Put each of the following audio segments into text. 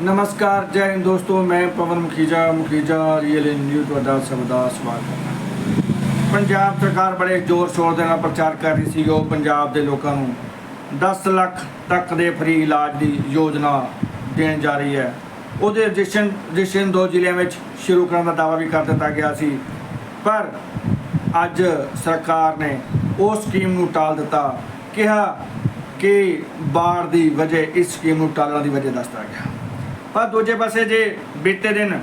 ਨਮਸਕਾਰ, ਜੈ ਹਿੰਦ ਦੋਸਤੋ, ਮੈਂ ਪਵਨ ਮੁਖੀਜਾ ਮੁਖੀਜਾ ਰੀਅਲ ਨਿਊਜ਼ ਤੁਹਾਡਾ ਸਭ ਦਾ ਸਵਾਗਤ ਹੈ। ਪੰਜਾਬ ਸਰਕਾਰ ਬੜੇ ਜ਼ੋਰ ਸ਼ੋਰ ਦੇ ਨਾਲ ਪ੍ਰਚਾਰ ਕਰ ਰਹੀ ਸੀ, ਉਹ ਪੰਜਾਬ ਦੇ ਲੋਕਾਂ ਨੂੰ 10 ਲੱਖ ਤੱਕ ਦੇ ਫ੍ਰੀ ਇਲਾਜ ਦੀ ਯੋਜਨਾ ਦੇਣ ਜਾ ਰਹੀ ਹੈ। ਉਹਦੇ ਰਜਿਸਟ੍ਰੇਸ਼ਨ ਰਜਿਸਟ੍ਰੇਸ਼ਨ ਦੋ ਜ਼ਿਲ੍ਹਿਆਂ ਵਿੱਚ ਸ਼ੁਰੂ ਕਰਨ ਦਾ ਦਾਅਵਾ ਵੀ ਕਰ ਦਿੱਤਾ ਗਿਆ ਸੀ। ਪਰ ਅੱਜ ਸਰਕਾਰ ਨੇ ਉਸ ਸਕੀਮ ਨੂੰ ਟਾਲ ਦਿੱਤਾ, ਕਿਹਾ ਕਿ ਬਾੜ ਦੀ ਵਜ੍ਹਾ, ਇਸ ਸਕੀਮ ਨੂੰ ਟਾਲਣ ਦੀ ਵਜ੍ਹਾ ਦੱਸਦਾ ਗਿਆ। ਪਰ ਦੂਜੇ ਪਾਸੇ ਜੇ ਬੀਤੇ ਦਿਨ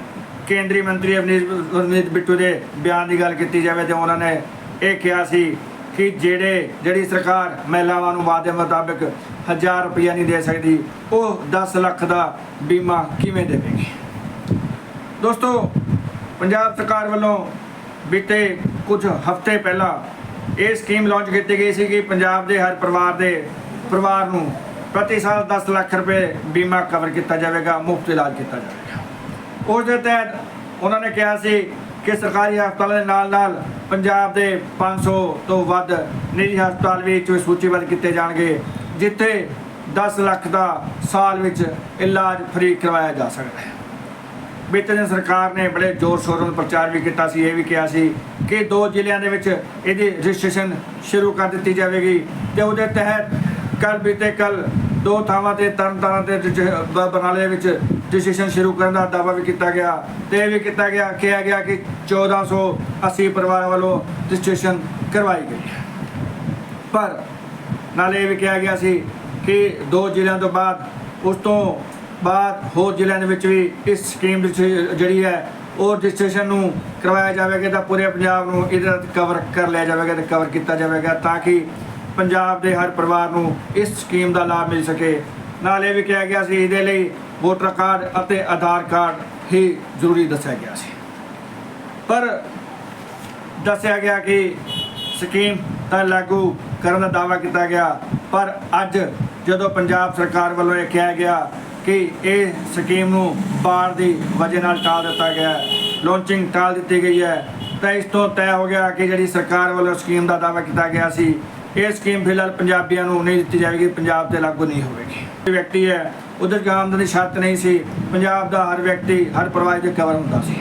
ਕੇਂਦਰੀ ਮੰਤਰੀ ਅਵਨੀਤ ਅਵਨੀਤ ਬਿੱਟੂ ਦੇ ਬਿਆਨ ਦੀ ਗੱਲ ਕੀਤੀ ਜਾਵੇ ਤੇ ਉਹਨਾਂ ਨੇ ਇਹ ਕਿਹਾ ਸੀ ਕਿ ਜਿਹੜੇ, ਜਿਹੜੀ ਸਰਕਾਰ ਮਹਿਲਾਵਾਂ ਨੂੰ ਵਾਅਦੇ ਮੁਤਾਬਕ 1000 ਰੁਪਇਆ ਨਹੀਂ ਦੇ ਸਕਦੀ, ਉਹ 10 ਲੱਖ ਦਾ ਬੀਮਾ ਕਿਵੇਂ ਦੇਵੇਗੀ? ਦੋਸਤੋ, ਪੰਜਾਬ ਸਰਕਾਰ ਵੱਲੋਂ ਬੀਤੇ ਕੁਝ ਹਫ਼ਤੇ ਪਹਿਲਾਂ ਇਹ ਸਕੀਮ ਲਾਂਚ ਕੀਤੀ ਗਈ ਸੀ ਕਿ ਪੰਜਾਬ ਦੇ ਹਰ ਪਰਿਵਾਰ ਦੇ, ਪਰਿਵਾਰ ਨੂੰ ਪ੍ਰਤੀ ਸਾਲ 10 ਲੱਖ ਰੁਪਏ ਬੀਮਾ ਕਵਰ ਕੀਤਾ ਜਾਵੇਗਾ, ਮੁਫਤ ਇਲਾਜ ਕੀਤਾ ਜਾਵੇਗਾ। ਉਸ ਦੇ ਤਹਿਤ ਉਹਨਾਂ ਨੇ ਕਿਹਾ ਸੀ ਕਿ ਸਰਕਾਰੀ ਹਸਪਤਾਲਾਂ ਦੇ ਨਾਲ ਨਾਲ ਪੰਜਾਬ ਦੇ 500 ਤੋਂ ਵੱਧ ਨਿੱਜੀ ਹਸਪਤਾਲ ਵੀ ਵਿੱਚ ਸੂਚੀਬੱਧ ਕੀਤੇ ਜਾਣਗੇ, ਜਿੱਥੇ 10 ਲੱਖ ਦਾ ਸਾਲ ਵਿੱਚ ਇਲਾਜ ਫ੍ਰੀ ਕਰਵਾਇਆ ਜਾ ਸਕਦਾ ਹੈ। ਬੀਤੇ ਦਿਨ ਸਰਕਾਰ ਨੇ ਬੜੇ ਜ਼ੋਰ ਸ਼ੋਰ ਨਾਲ ਪ੍ਰਚਾਰ ਵੀ ਕੀਤਾ ਸੀ, ਇਹ ਵੀ ਕਿਹਾ ਸੀ ਕਿ ਦੋ ਜ਼ਿਲ੍ਹਿਆਂ ਦੇ ਵਿੱਚ ਇਹਦੀ ਰਜਿਸਟ੍ਰੇਸ਼ਨ ਸ਼ੁਰੂ ਕਰ ਦਿੱਤੀ ਜਾਵੇਗੀ ਤੇ ਉਹਦੇ ਤਹਿਤ ਕੱਲ ਬੀਤੇ ਕੱਲ ਦੋ ਥਾਵਾਂ ਤੇ ਤਰਨ ਤਾਰਨ ਤੇ ਰਜਿ- ਬਰਨਾਲੇ ਵਿੱਚ ਰਜਿਸਟ੍ਰੇਸ਼ਨ ਸ਼ੁਰੂ ਕਰਨ ਦਾ ਦਾਅਵਾ ਵੀ ਕੀਤਾ ਗਿਆ। ਤੇ ਇਹ ਵੀ ਕੀਤਾ ਗਿਆ, ਕਿਹਾ ਗਿਆ ਕਿ 1480 ਪਰਿਵਾਰਾਂ ਵੱਲੋਂ ਰਜਿਸਟ੍ਰੇਸ਼ਨ ਕਰਵਾਈ ਗਈ। ਹੈ ਪਰ ਨਾਲੇ ਇਹ ਵੀ ਕਿਹਾ ਗਿਆ ਸੀ ਕਿ ਦੋ ਜ਼ਿਲ੍ਹਿਆਂ ਤੋਂ ਬਾਅਦ, ਉਸ ਤੋਂ ਬਾਅਦ ਹੋਰ ਜ਼ਿਲ੍ਹਿਆਂ ਦੇ ਵਿੱਚ ਵੀ ਇਸ ਸਕੀਮ ਵਿੱਚ ਜਿਹੜੀ ਹੈ, ਉਹ ਰਜਿਸਟ੍ਰੇਸ਼ਨ ਨੂੰ ਕਰਵਾਇਆ ਜਾਵੇਗਾ ਤਾਂ ਪੂਰੇ ਪੰਜਾਬ ਨੂੰ ਇਹਦਾ ਕਵਰ ਕਰ ਲਿਆ ਜਾਵੇਗਾ ਤੇ ਕਵਰ ਕੀਤਾ ਜਾਵੇਗਾ ਤਾਂ ਕਿ ਪੰਜਾਬ ਦੇ ਹਰ ਪਰਿਵਾਰ ਨੂੰ ਇਸ ਸਕੀਮ ਦਾ ਲਾਭ ਮਿਲ ਸਕੇ। ਨਾਲ ਇਹ ਵੀ ਕਿਹਾ ਗਿਆ ਸੀ, ਇਹਦੇ ਲਈ ਵੋਟਰ ਕਾਰਡ ਅਤੇ ਆਧਾਰ ਕਾਰਡ ਹੀ ਜ਼ਰੂਰੀ ਦੱਸਿਆ ਗਿਆ ਸੀ। ਪਰ ਦੱਸਿਆ ਗਿਆ ਕਿ ਸਕੀਮ ਤਾਂ ਲਾਗੂ ਕਰਨ ਦਾ ਦਾਅਵਾ ਕੀਤਾ ਗਿਆ, ਪਰ ਅੱਜ ਜਦੋਂ ਪੰਜਾਬ ਸਰਕਾਰ ਵੱਲੋਂ ਇਹ ਕਿਹਾ ਗਿਆ ਕਿ ਇਹ ਸਕੀਮ ਨੂੰ ਬਾੜ ਦੀ ਵਜ੍ਹਾ ਨਾਲ ਟਾਲ ਦਿੱਤਾ ਗਿਆ ਲਾਂਚਿੰਗ ਟਾਲ ਦਿੱਤੀ ਗਈ ਹੈ, ਤਾਂ ਇਸ ਤੋਂ ਤੈਅ ਹੋ ਗਿਆ ਕਿ ਜਿਹੜੀ ਸਰਕਾਰ ਵੱਲੋਂ ਸਕੀਮ ਦਾ ਦਾਅਵਾ ਕੀਤਾ ਗਿਆ ਸੀ ਇਹ ਸਕੀਮ ਫਿਲਹਾਲ ਪੰਜਾਬੀਆਂ ਨੂੰ ਨਹੀਂ ਦਿੱਤੀ ਜਾਵੇਗੀ, ਪੰਜਾਬ ਤੇ ਲਾਗੂ ਨਹੀਂ ਹੋਵੇਗੀ। ਇਹ ਵਿਅਕਤੀ ਹੈ ਉਧਰ ਦੀ ਆਮਦਨੀ ਸ਼ਰਤ ਨਹੀਂ ਸੀ। ਪੰਜਾਬ ਦਾ ਹਰ ਵਿਅਕਤੀ, ਹਰ ਪਰਿਵਾਰ ਦੇ ਕਵਰ ਹੁੰਦਾ ਸੀ।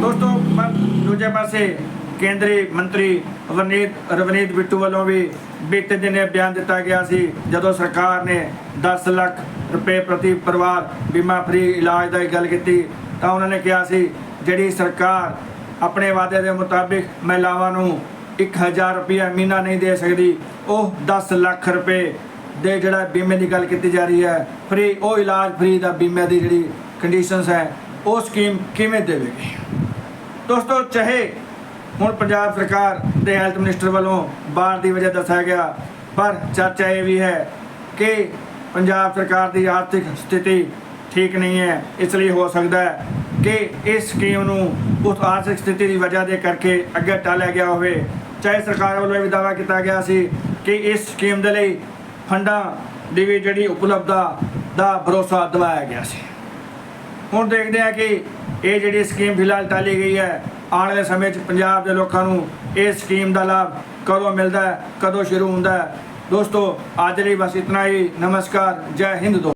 ਦੋਸਤੋ ਪਰ ਦੂਜੇ ਪਾਸੇ ਕੇਂਦਰੀ ਮੰਤਰੀ ਰਵਨੀਤ ਰਵਨੀਤ ਬਿੱਟੂ ਵੱਲੋਂ ਵੀ ਬੀਤੇ ਦਿਨ ਇਹ ਬਿਆਨ ਦਿੱਤਾ ਗਿਆ ਸੀ, ਜਦੋਂ ਸਰਕਾਰ ਨੇ 10 ਲੱਖ ਰੁਪਏ ਪ੍ਰਤੀ ਪਰਿਵਾਰ ਬੀਮਾ ਫ੍ਰੀ ਇਲਾਜ ਦਾ ਗੱਲ ਕੀਤੀ, ਤਾਂ ਉਹਨਾਂ ਨੇ ਕਿਹਾ ਸੀ, ਜਿਹੜੀ ਸਰਕਾਰ ਆਪਣੇ ਵਾਅਦੇ ਦੇ ਮੁਤਾਬਿਕ ਮਹਿਲਾਵਾਂ ਨੂੰ 1000 ਰੁਪਇਆ ਮਹੀਨਾ ਨਹੀਂ ਦੇ ਸਕਦੀ, ਉਹ 10 ਲੱਖ ਰੁਪਏ ਦੇ ਜਿਹੜਾ ਬੀਮੇ ਦੀ ਗੱਲ ਕੀਤੀ ਜਾ ਰਹੀ ਹੈ ਫ੍ਰੀ ਉਹ ਇਲਾਜ ਫ੍ਰੀ ਦਾ ਬੀਮੇ ਦੀ ਜਿਹੜੀ ਕੰਡੀਸ਼ਨਸ ਹੈ, ਉਹ ਸਕੀਮ ਕਿਵੇਂ ਦੇਵੇਗੀ? ਦੋਸਤੋ, ਚਾਹੇ ਹੁਣ ਪੰਜਾਬ ਸਰਕਾਰ ਦੇ ਹੈਲਥ ਮਿਨਿਸਟਰ ਵੱਲੋਂ ਬਾੜ ਦੀ ਵਜ੍ਹਾ ਦੱਸਿਆ ਗਿਆ, ਪਰ ਚਰਚਾ ਇਹ ਵੀ ਹੈ ਕਿ ਪੰਜਾਬ ਸਰਕਾਰ ਦੀ ਆਰਥਿਕ ਸਥਿਤੀ ਠੀਕ ਨਹੀਂ ਹੈ, ਇਸ ਲਈ ਹੋ ਸਕਦਾ ਹੈ ਕਿ ਇਸ ਸਕੀਮ ਨੂੰ ਉਸ ਆਰਥਿਕ ਸਥਿਤੀ ਦੀ ਵਜ੍ਹਾ ਦੇ ਕਰਕੇ ਅੱਗੇ ਟਾਲਿਆ ਗਿਆ ਹੋਵੇ। ਚਾਹੇ ਸਰਕਾਰ ਵੱਲੋਂ ਇਹ ਵੀ ਦਾਅਵਾ ਕੀਤਾ ਗਿਆ ਸੀ ਕਿ ਇਸ ਸਕੀਮ ਦੇ ਲਈ ਫੰਡਾਂ ਦੀ ਵੀ ਜਿਹੜੀ ਉਪਲਬਧਤਾ ਦਾ ਭਰੋਸਾ ਦਿਵਾਇਆ ਗਿਆ ਸੀ। ਹੁਣ ਦੇਖਦੇ ਹਾਂ ਕਿ ਇਹ ਜਿਹੜੀ ਸਕੀਮ ਫਿਲਹਾਲ ਟਾਲੀ ਗਈ ਹੈ, ਆਉਣ ਵਾਲੇ ਸਮੇਂ 'ਚ ਪੰਜਾਬ ਦੇ ਲੋਕਾਂ ਨੂੰ ਇਸ ਸਕੀਮ ਦਾ ਲਾਭ ਕਦੋਂ ਮਿਲਦਾ ਹੈ, ਕਦੋਂ ਸ਼ੁਰੂ ਹੁੰਦਾ ਹੈ। ਦੋਸਤੋ, ਅੱਜ ਲਈ ਬਸ ਇਤਨਾ ਹੀ। ਨਮਸਕਾਰ। ਜੈ ਹਿੰਦ ਦੋ